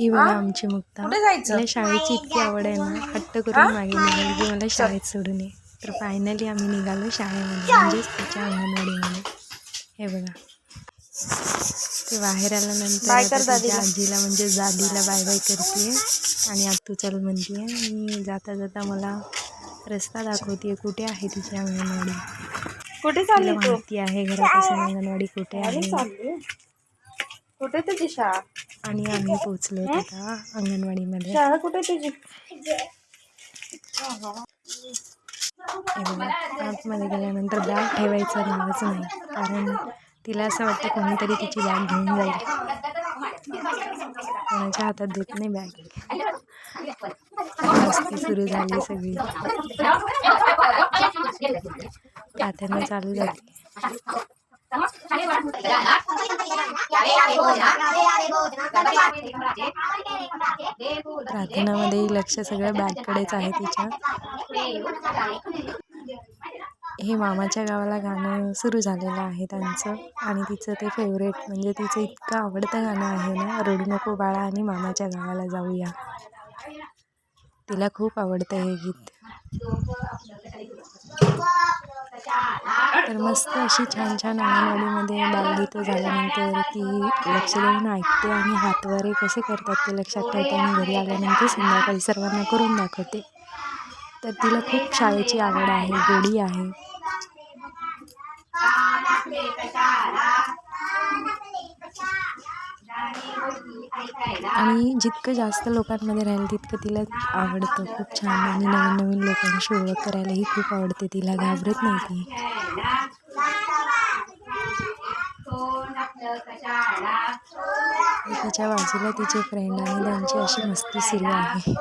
ही बघा आमची मुक्ता? तिला शाळेची इतकी आवड आहे ना हट्ट करून मागे निघाली की मला शाळेत सोडून ये. तर फायनली आम्ही निघालो शाळेमध्ये म्हणजेच त्याच्या अंगणवाडीमध्ये. हे बघा. ते बाहेर आल्यानंतर. आजीला म्हणजे दादीला बाय बाय करते आणि आत्तू चल म्हणते आणि जाता जाता मला रस्ता दाखवते कुठे आहे तिची अंगणवाडी? कुठे माहिती आहे घरापासून अंगणवाडी कुठे आहे? कुठे तुझी शाळा. आणि आम्ही पोचलो तिथं अंगणवाडीमध्ये. शाळा कुठे तुझी आतमध्ये गेल्यानंतर बॅग ठेवायचं नावच नाही कारण तिला असं वाटतं कोणीतरी तिची बॅग घेऊन जाईल. कोणाच्या हातात देत नाही बॅग. मस्ती सुरू झाली सगळी. प्रार्थना चालू झाली. प्रार्थनामध्ये लक्ष सगळं बॅगकडेच आहे तिच्या. हे मामाच्या गावाला गाणं सुरू झालेलं आहे त्यांचं. आणि तिचं ते फेवरेट म्हणजे तिचं इतकं आवडतं गाणं आहे ना रडू नको बाळा आणि मामाच्या गावाला जाऊया. तिला खूप आवडतं हे गीत. तर मस्त अशी छान छान अंगणवाडीमध्ये बालगीतं झाल्यानंतर ती लक्ष देऊन ऐकते आणि हातवारे कसे करतात ते लक्षात ठेवते आणि घरी आल्यानंतर संध्याकाळी सर्वांना करून दाखवते. तर तिला खूप शाळेची आवड आहे गोडी आहे. आणि जितकं जास्त लोकांमध्ये राहील तितकं तिला आवडतं. खूप छान आणि नवीन नवीन लोकांशी ओळख करायलाही खूप आवडते. तिला घाबरत नाही ती. आणि तिच्या बाजूला तिचे फ्रेंड आणि त्यांची अशी मस्ती सुरू आहे.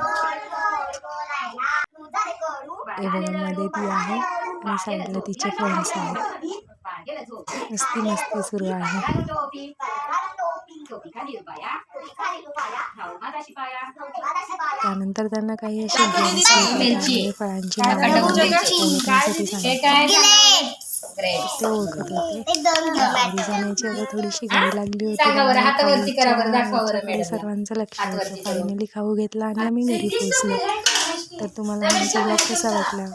मध्ये ती आहे आणि साईडला तिचे फ्रेंड्स आहेत. मस्ती मस्ती सुरू आहे. त्यानंतर त्यांना काही वगैरे फळांची नावं ओळखण्यासाठी सांगितलं थोडीशी घाई लागली होती त्यामुळे खाऊच्या सर्वांचं लक्ष होतं फायनली खाऊ घेतला आणि आम्ही घरी पोचलो तर तुम्हाला आमचा ब्लॉग कसा वाटला?